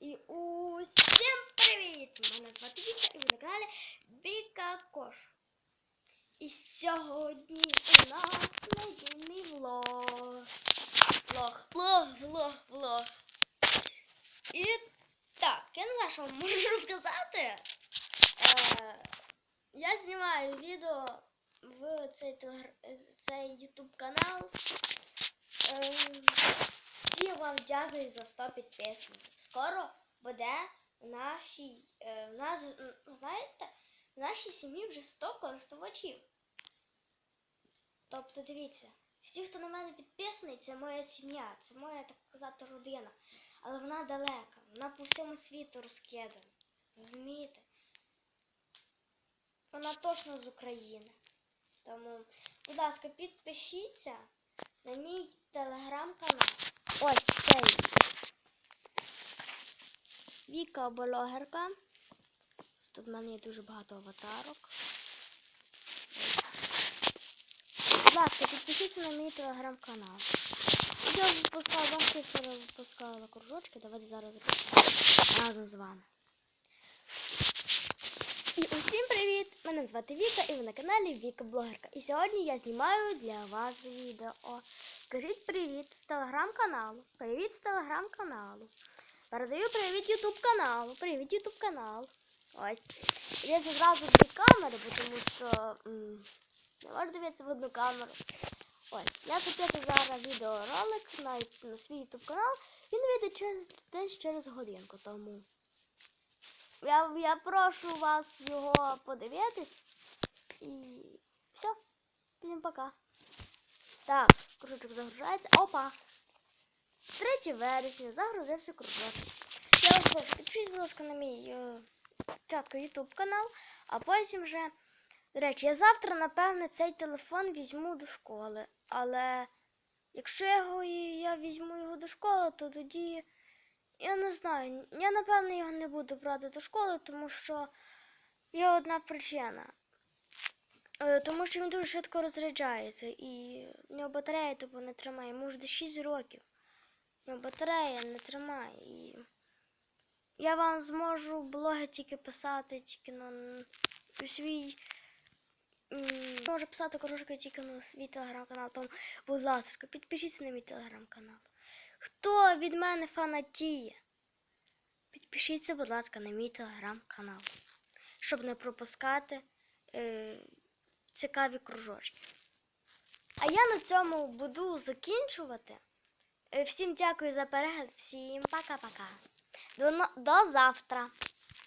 І усім привіт! Мене звати Віка і ви на каналі Віка Кош. І сьогодні у нас недільний влог. Влог, влог, влог, влог. І так, я не знаю, що вам можу сказати. Е, я знімаю відео в цей, телегр... цей YouTube канал. Е, всім вам дякую за 100 підписників. Скоро буде в нашій, е, в нас, знаєте, в нашій сім'ї вже 100 користувачів. Тобто, дивіться, всі, хто на мене підписаний, це моя сім'я, це моя, так сказати, родина. Але вона далека, вона по всьому світу розкидана. Розумієте? Вона точно з України. Тому, будь ласка, підпишіться на мій телеграм-канал. Ось цей. Віка блогерка. Тут в мене є дуже багато аватарок. Будь ласка, підпишіться на мій телеграм-канал. Я випускала, бачите, я вчора випускала кружочки. Давайте зараз разом з вами. І усім привіт! Мене звати Віка і ви на каналі Віка Блогерка. І сьогодні я знімаю для вас відео. Скажіть привіт з телеграм-каналу. Привіт з телеграм-каналу. Передаю привіт Ютуб каналу. Привіт Ютуб канал. Ось. Я зразу дві камери, тому що не можу дивитися в одну камеру. Ось. Я запишу зараз відеоролик на, на свій ютуб канал. Він вийде через десь через годинку. Тому я, я прошу вас його подивитись. І все. Всім пока. Так, кружочок загружається. Опа! 3 вересня загрузився кружочок. Я вас прошу, підпишіть, будь ласка, на мій е, YouTube канал, а потім вже. До речі, я завтра, напевне, цей телефон візьму до школи. Але якщо я, його, я візьму його до школи, то тоді. Я не знаю. Я, напевно, його не буду брати до школи, тому що є одна причина. Е, Тому що він дуже швидко розряджається і в нього батарея типу не тримає. Йому вже 6 років. В нього батарея не тримає. І я вам зможу блоги тільки писати, тільки на свій. Можу писати кружки тільки на свій телеграм-канал. Тому, будь ласка, підпишіться на мій телеграм-канал. Хто від мене фанатіє? Підпишіться, будь ласка, на мій телеграм-канал, щоб не пропускати е, цікаві кружочки. А я на цьому буду закінчувати. Е, Всім дякую за перегляд, всім пока-пока. До, до завтра.